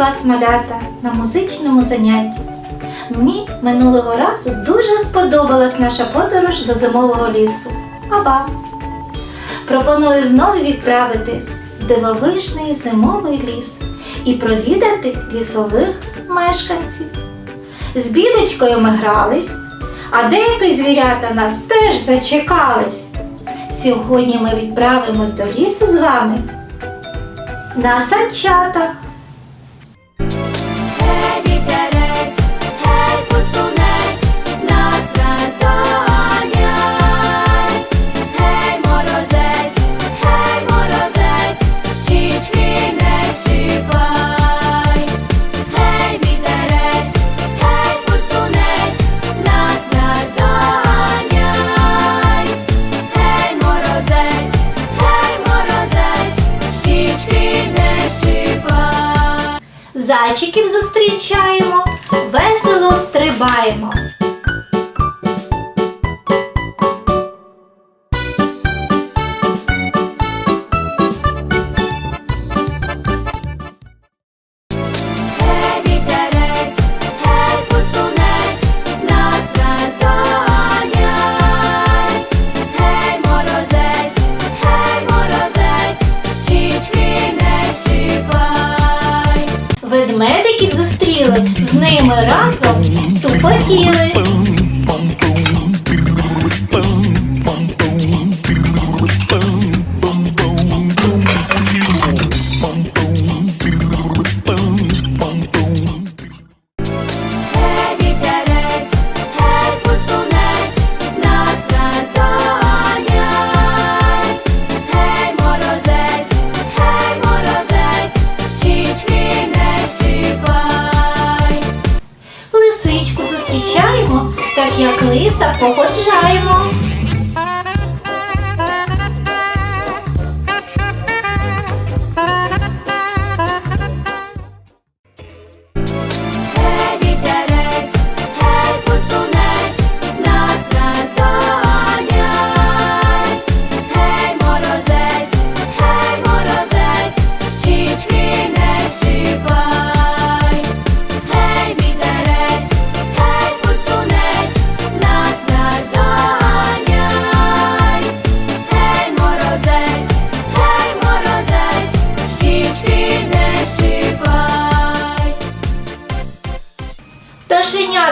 вас, малята, на музичному занятті. Мені минулого разу дуже сподобалась наша подорож до зимового лісу. А вам? Пропоную знову відправитись в дивовижний зимовий ліс і провідати лісових мешканців. З білочкою ми грались, а деякі звірята нас теж зачекались. Сьогодні ми відправимось до лісу з вами на санчатах. Зайчиків зустрічаємо, весело стрибаємо. Ними разом тупотіли. Як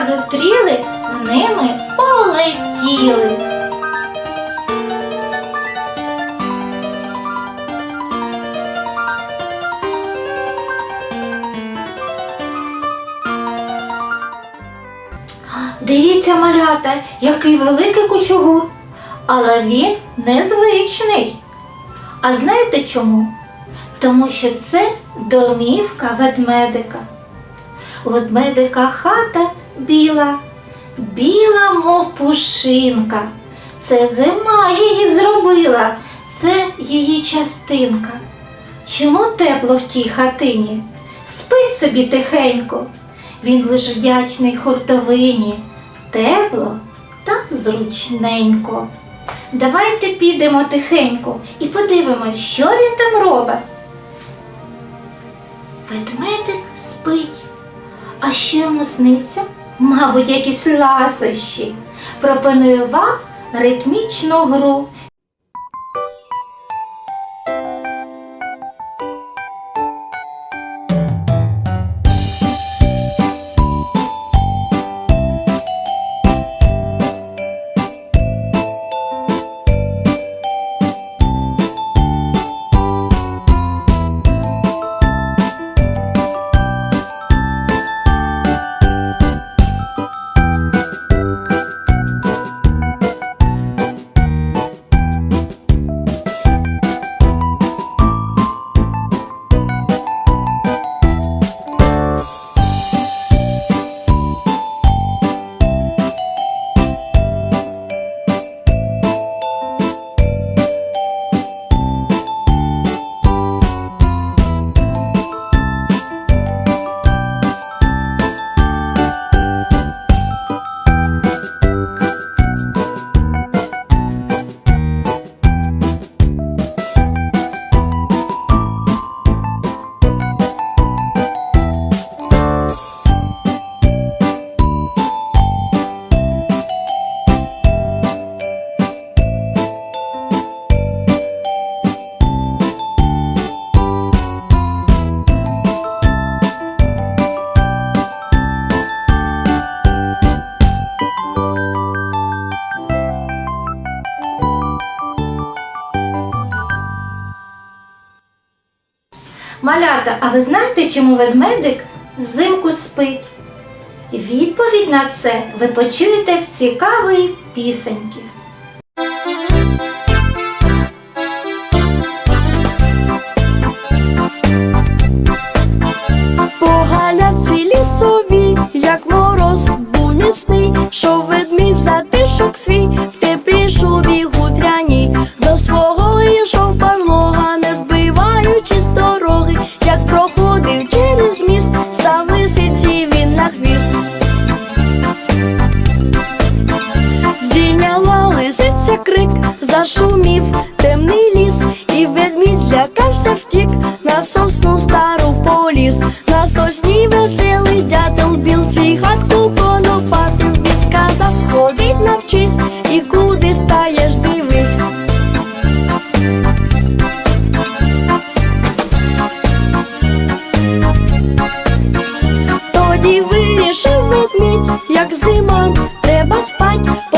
зустріли, з ними полетіли. Дивіться, малята, який великий кучугур, але він незвичний. А знаєте чому? Тому що це домівка ведмедика. Ведмедика хата біла, біла, мов пушинка. Це зима її зробила, це її частинка. Чому тепло в тій хатині? Спить собі тихенько. Він лиш вдячний хуртовині. Тепло та зручненько. Давайте підемо тихенько і подивимось, що він там робить. Ведмедик спить. А що йому сниться? Мабуть, якісь ласощі. Пропоную вам ритмічну гру. Малята, а ви знаєте, чому ведмедик взимку спить? Відповідь на це ви почуєте в цікавій пісеньки. По зашумів темний ліс, і ведмідь злякався втік, на сосну стару поліз, на сосні веселий дятел білці хатку конопатив, відсказав, ходить навчись, і куди стаєш, дивись. Тоді вирішив ведмідь, як зима, треба спать,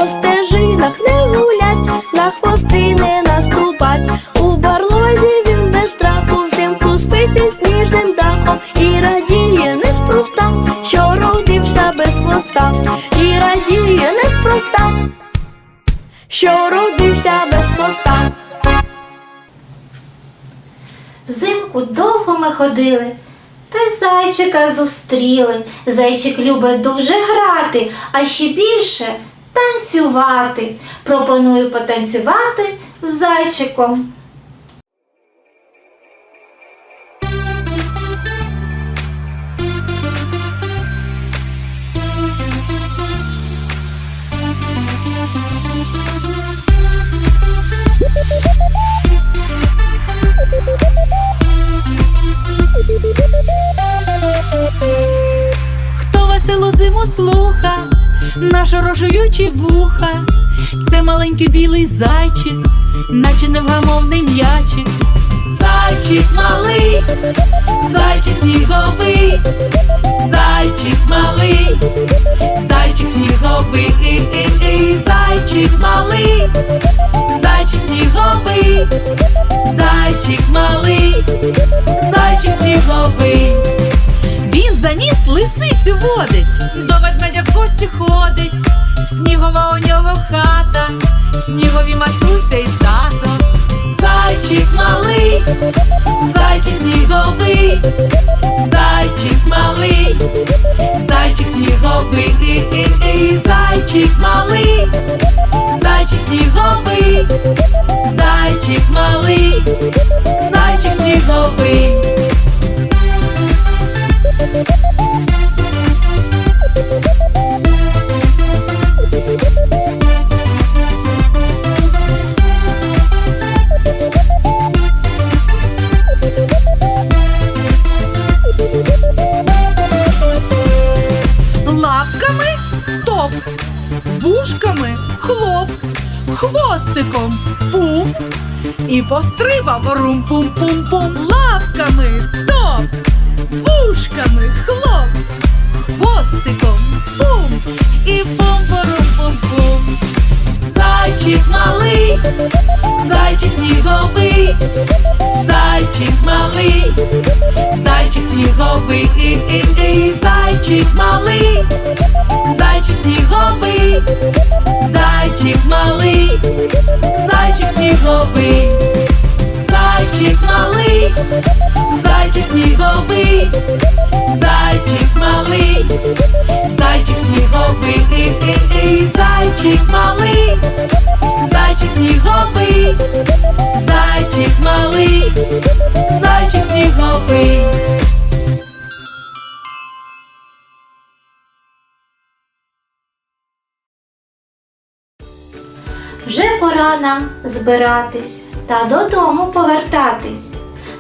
неспроста, що родився без хвоста. Взимку довго ми ходили, та й зайчика зустріли. Зайчик любить дуже грати, а ще більше танцювати. Пропоную потанцювати з зайчиком. Нашорошуючі вуха, це маленький білий зайчик, наче невгамовний м'ячик. Зайчик малий, зайчик сніговий, зайчик малий, зайчик сніговий, і-і-і, зайчик малий, зайчик сніговий, зайчик малий, зайчик сніговий. Він заніс лисицю водить, до ведмедя в гості ходить, снігова у нього хата, снігові матуся і тато. Зайчик малий, зайчик сніговий, зайчик малий, зайчик сніговий, і-і-і, зайчик малий, зайчик сніговий, зайчик малий, зайчик сніговий. Лапками? Топ, вушками? Хлоп, хвостиком? Пум. І пострибав рум-пум-пум-пум. Лапками? Топ, вушками хлоп, хвостиком пум і пум-порум-пум-пум. Зайчик малий, зайчик сніговий, зайчик малий, зайчик сніговий, і-і-і, зайчик малий, зайчик сніговий, зайчик малий, зайчик сніговий, зайчик малий, зайчик сніговий, зайчик малий, зайчик сніговий, і-і-і, зайчик малий, зайчик сніговий, нам збиратись та додому повертатись.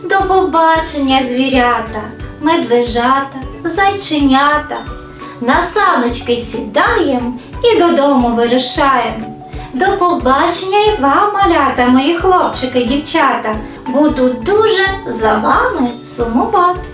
До побачення, звірята, медвежата, зайченята. На саночки сідаєм і додому вирушаєм. До побачення і вам, малята, мої хлопчики, дівчата. Буду дуже за вами сумувати.